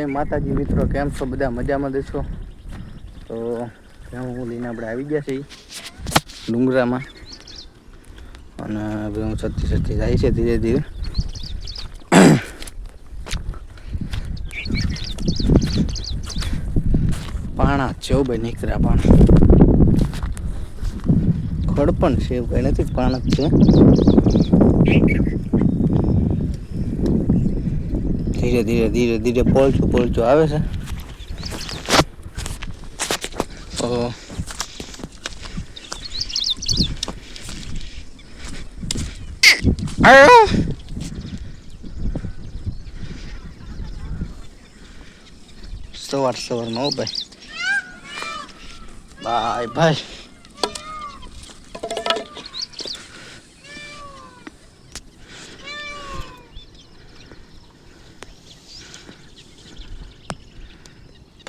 જય માતાજી મિત્રો, કેમ છો? બધા મજામાં દેશો તો ત્યાં હું લઈને આપણે આવી ગયા છીએ ડુંગરામાં. અને હવે હું સતી સતી જાય છે ધીરે ધીરે. પાણા છે ભાઈ, નીકળ્યા પાણા. ખડ પણ છે એવું કઈ નથી, પાણા છે. ધીરે ધીરે ધીરે ધીરે પોલચું પોલચું આવે છે. સવાર સવાર સવારમાં ભાઈ. ભાઈ ભાઈ.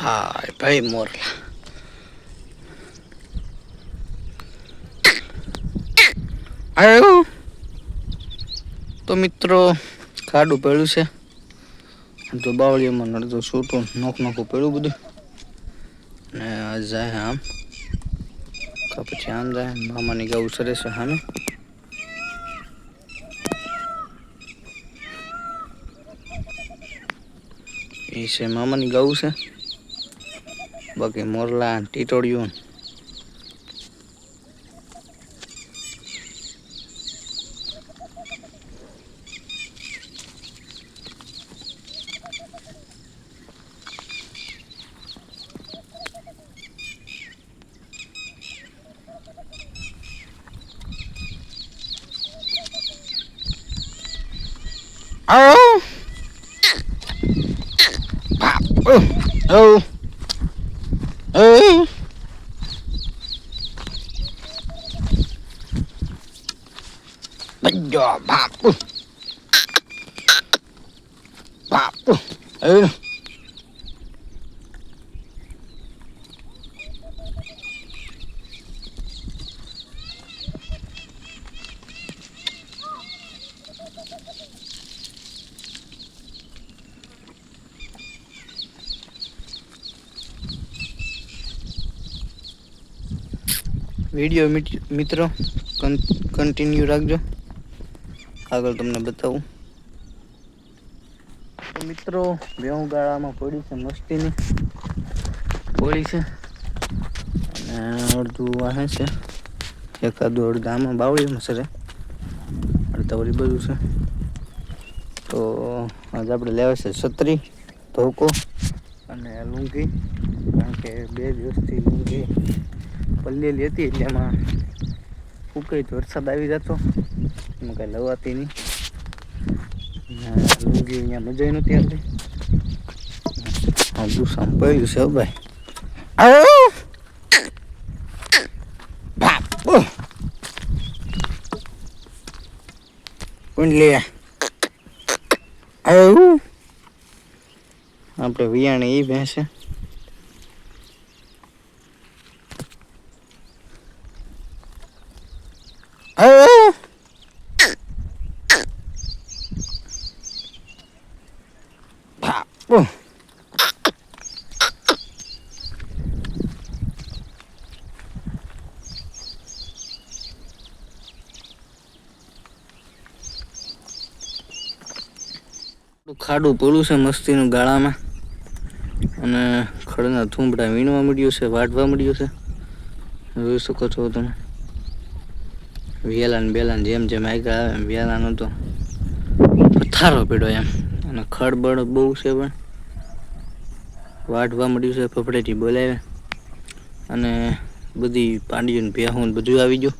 ભાઈ ભાઈ મોરલા આવ્યો તો મિત્રો, ખાડું પડ્યું છે. તો બાવળીઓમાં નડતું છૂટું, નોખ નોખું પડ્યું બધું. ને આ જાય આમ. તો પછી આમ જાય, મામાની ગાઉ સરે છે સામે. એ છે મામાની ગાઉ છે. બાકી મોરલા ટીટોળિયું Oh! Pop! Oh! Oh! ừ. Đánh giò bạp. Ừ. Bạp. Ừ. ừ. Video મિત્રો કન્ટિન્યુ રાખજો. આગળ તમને બતાવું. મિત્રો, બેઉ ગાળામાં પડી છે મસ્તીની. પડી છે. અને અડધું વાહે છે. એકાદું અડધું આમાં બાવળીમાં સરે અડધા વળી બધું છે. તો આજે આપણે લેવા છે છત્રી, ધોકો અને લુંગી. કારણ કે બે દિવસથી લુંગી પલ્લેલી હતી એટલે એમાં ફૂકાઈ તો વરસાદ આવી જતો. એમાં કાંઈ લવાતી નહીં. લુંગી અહીંયા મજા નહોતી આવતી ગુસ્સામ પડ્યું છે ભાઈ. આવો! બાપ! ઓહ! કોણ લે? આવું! આપણે વિયાણી એ ભેંસે આવો! બાપ! ખાડું પડ્યું છે મસ્તીનું ગાળામાં. અને ખડના થૂંભડા વીણવા મળ્યું છે વાટવા મળ્યું છે. જોઈ શકો છો તમે. વેલાન બેલાન જેમ જેમ આગળ આવે એમ વેલાનો તો પથારો પીડો એમ. અને ખડબડ બહુ છે પણ. વાટવા મળ્યું છે ફફડેથી બોલાવે. અને બધી પાંડીઓને ભેહું બધું આવી ગયું.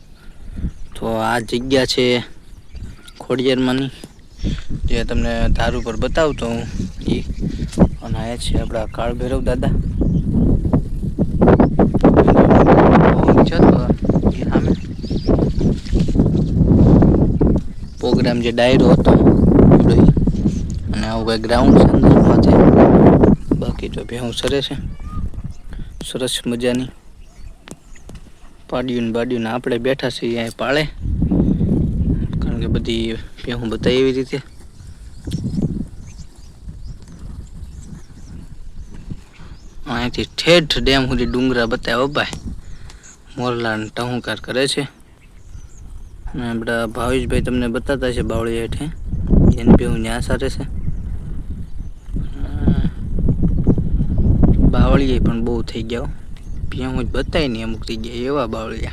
તો આ જગ્યા છે ખોડિયારમાંની. જે તમને ધાર ઉપર બતાવતો હું એ અને આ છે આપણા કાળ ભૈરવ દાદા. પ્રોગ્રામ જે ડાયરો હતો આવું કંઈ ગ્રાઉન્ડ છે અંદર માથે. બાકી તો ભેહું સરે છે. સરસ મજાની. પાડ્યું બાડ્યું આપણે બેઠા છીએ અહીંયા પાળે. કારણ કે બધી ભેહું બતાવી એવી રીતે. અહીંથી ઠેઠ ડેમ સુધી ડુંગરા બતાવ્યા ભાઈ. મોરલા ને ટહુકાર કરે છે. અને આપણા ભાવેશભાઈ તમને બતાતા છે બાવળી હેઠે. એને બી હું સારે છે. બાવળીએ પણ બહુ થઈ ગયા હો. ભેહું જ બતાય નહીં, અમુક થઈ ગયા એવા બાવળિયા.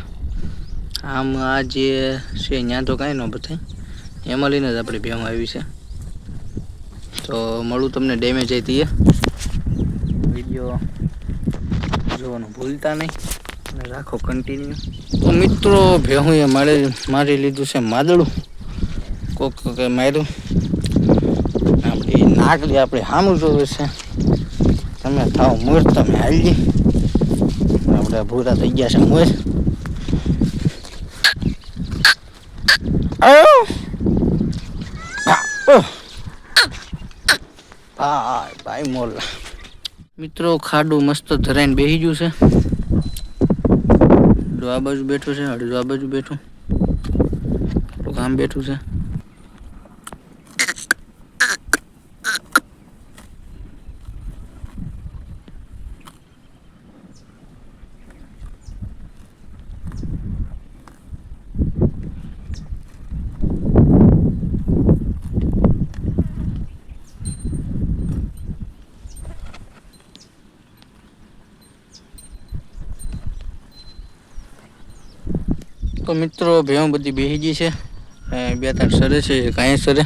આમ આ જે છે, ત્યાં તો કાંઈ ન બતાય. એમાં લઈને જ આપણે ભેહું આવી છે. તો મળું તમને ડેમેજ આવી હતી વીડિયો જોવાનું ભૂલતા નહીં. અને રાખો કન્ટિન્યુ તો મિત્રો ભેહું એ મારે, મારી લીધું છે માદળું. કોક માર્યું. આપણે નાગલી આપણે સામું જોવે છે. તમે થાવ મોર તમે હાલજી. આપણે ભૂરા થઈ ગયા છે મોર! ભાઈ ભાઈ મિત્રો, ખાડું મસ્ત ધરાઈને બેસી ગયું છે. આ બાજુ બેઠું છે અડધું આ બાજુ બેઠું. આમ બેઠું છે. તો મિત્રો, ભેહું બધી બેસી ગઈ છે. બે ત્રણ સરે છે, એક અહીંયા સરે.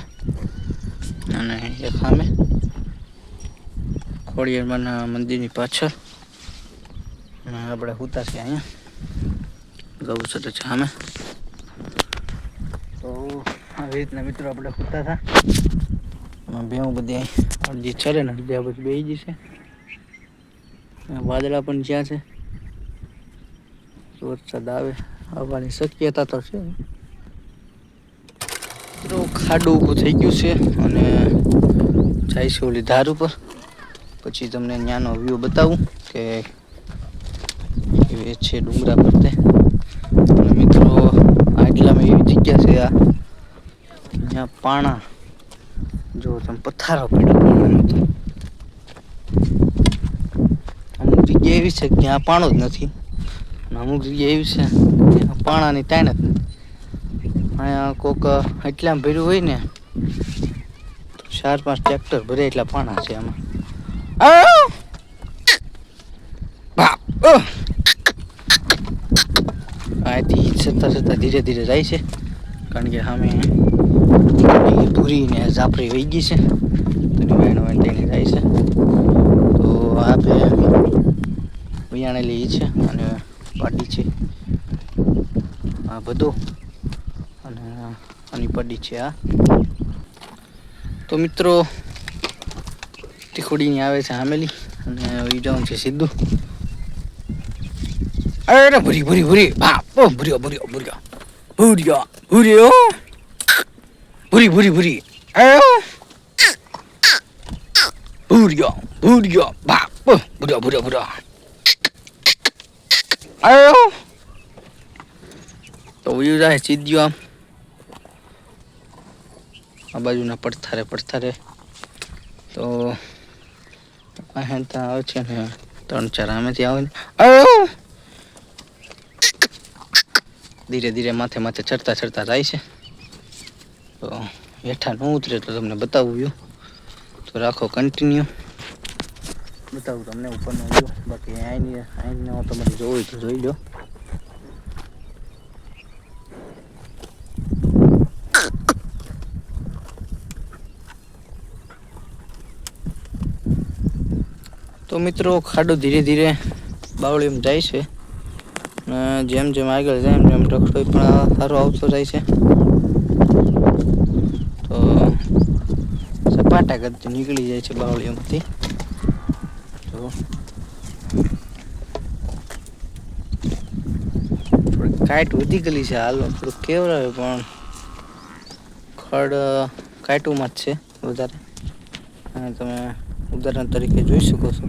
અને એક સામે ખોડિયારમાંના મંદિરની પાછળ. અને આપણે હુતા છે અહીંયા. ગૌસર છે સામે તો આવી રીતના મિત્રો આપણે હુતા હતા એમાં બધી અહીં અડધી ચરે ને અડધી બધી બેસી ગઈ છે. વાદળા પણ જ્યાં છે. વરસાદ આવે. આવવાની શક્યતા તો છે. મિત્રો, ખાડું ઊભું થઈ ગયું છે અને છે ઓલી ધાર ઉપર. પછી તમને ત્યાંનો વ્યૂ બતાવું કે એ છે ડુંગરા પરતે અને મિત્રો, આટલામાં એવી જગ્યા છે આ. જ્યાં પાણા, જો તમે પથ્થારો પડ્યો અમુક જગ્યા એવી છે ત્યાં પાણો જ નથી. અને અમુક જગ્યા એવી છે પાણાની તાણ જ અહીંયા કોક એટલા ભીડું હોય ને ચાર પાંચ ટ્રેક્ટર ભરે એટલા પાણા છે! બાપ! અહીંથી છતાં છતાં ધીરે ધીરે જાય છે, કારણ કે સામે ભૂરી ને જાફરી વહી ગઈ છે તો વાયણ વાયણ થઈને જાય છે તો આ બે વિયાણેલી છે અને પાડી છે બધું અને આની પડી છે આ તો મિત્રો તીખોડીની આવે છે આમેલી અને ઈ જવાનું છે સીધું અરે ભૂરી ભૂરી ભૂરી બાપ ઓ ભૂર્યો ભૂર્યો ભૂર્યો ભૂર્યો ભૂર્યો ભૂરી ભૂરી ભૂરી અરે ભૂર્યો ભૂર્યો બાપ ઓ ભૂર્યો ભૂર્યો ભૂર્યો અરે તો ઉયું જાય આમ. આ બાજુના પડથારે પડથારે તો ત્યાં આવે છે ને, ત્રણ ચાર આમેથી આવે ધીરે ધીરે માથે માથે ચડતા ચડતા જાય છે. તો હેઠા ન ઉતરે તો તમને બતાવું વ્યૂ તો રાખો કન્ટિન્યુ બતાવું તમને ઉપરનો વ્યૂ બાકી અહીંની અહીંનો તમારે જોવું તો જોઈ લો તો મિત્રો ખાડો ધીરે ધીરે બાવળીમાં જાય છે. જેમ જેમ આગળ જાય એમ જેમ રખડો પણ સારો આવતો જાય છે. તો સપાટા કરતી નીકળી જાય છે બાવળીઓમાંથી. તો થોડીક વધી ગયેલી છે હાલ થોડુંક કેવડાવે પણ ખડ કાંટુમાં જ છે વધારે. અને તમે ઉદાહરણ તરીકે જોઈ શકો છો.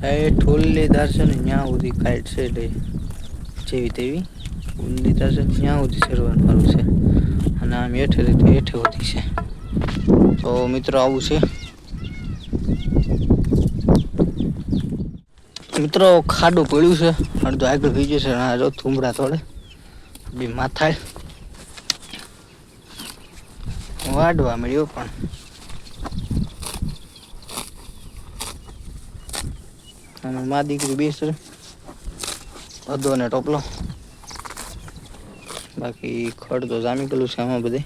ઠાઈટ ઓલ્લી છે ને, ત્યાં સુધી ખાઈટ છે એટલે જેવી તેવી. ઓલ્લી ધાર છે ત્યાં સુધી સરવાનું મારું છે. અને આમ હેઠે રીતે હેઠે હોતી છે. તો મિત્રો આવું છે. મિત્રો ખાડું પડ્યું છે. અડધો આગળ ભીજ્યું છે અને આ જો થુંબડા થોડે બી માથાય વાડવા મળ્યો પણ. અને મા દીકરી બેસ. છે અધો ને ટોપલો. બાકી ખડ તો જામી ગયેલું છે આમાં બધે.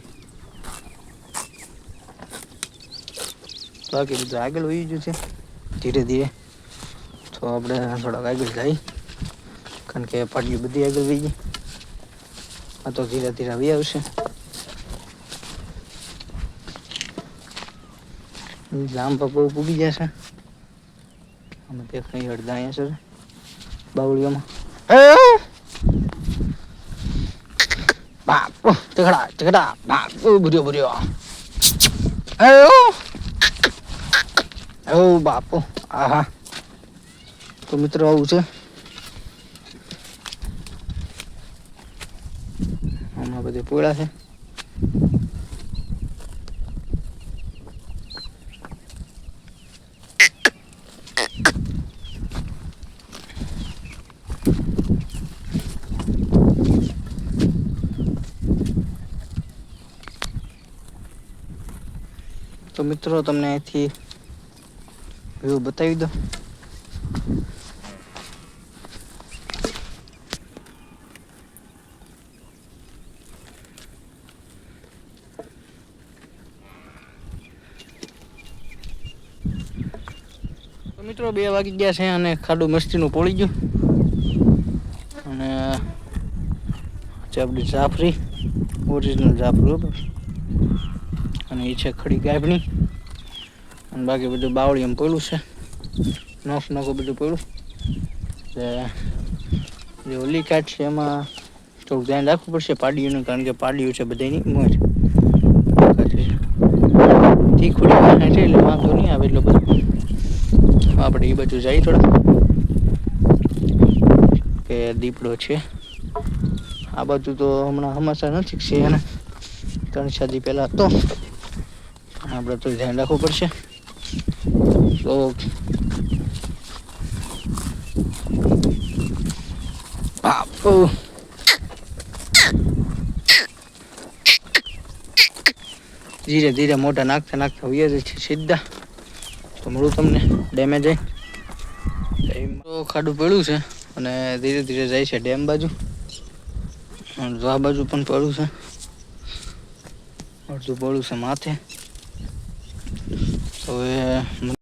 બાકી બધું આગળ વહી ગયું છે. ધીરે ધીરે. તો આપણે થોડાક આગળ જાય કારણ કે પાટલી બધી આગળ વહી ગઈ. આ તો ધીરે ધીરે આવી આવશે. જામ પપ્પો પૂગી જશે અમે તે કઈ અડધા અહીંયા છે બાવળીઓમાં. બાપ ચકડા ચકડા બાપ બુર્યો બુર્યો ઓ બાપો આહા. તો મિત્રો આવું છે. આમાં બધે પોળા છે. તો મિત્રો, તમને અહીંથી વ્યૂ બતાવી દો મિત્રો, બે વાગી ગયા છે અને ખાડું મસ્તીનું પોળી ગયું. અને ચાપડી આપણી જાફરી ઓરિજિનલ જાફરી અને એ છે ખડી ગાભણી. અને બાકી બધું બાવળી એમ પડ્યું છે. નોખ નોખું બધું પડ્યું. એટલે જે ઓલી કાઠ છે એમાં થોડુંક ધ્યાન રાખવું પડશે પાડીઓનું, કારણ કે પાડીઓ છે બધાની મોજ. તીખુડી છે એટલે વાંધો નહીં આવે એટલો બધો. આપણે એ બાજુ જઈએ થોડા. કે દીપડો છે. આ બાજુ તો હમણાં હમાસા નથી છે એને. ત્રણ સાદી પહેલાં હતો. આપણે તો ધ્યાન રાખવું પડશે. તો બાપુ ધીરે ધીરે મોટા નાખતા નાખતા હોઈએ જ છે સીધા. તો મળું તમને ડેમેજ તો ખાડું પડ્યું છે અને ધીરે ધીરે જાય છે ડેમ બાજુ. અને આ બાજુ પણ પડ્યું છે. અડધું પડ્યું છે માથે. હવે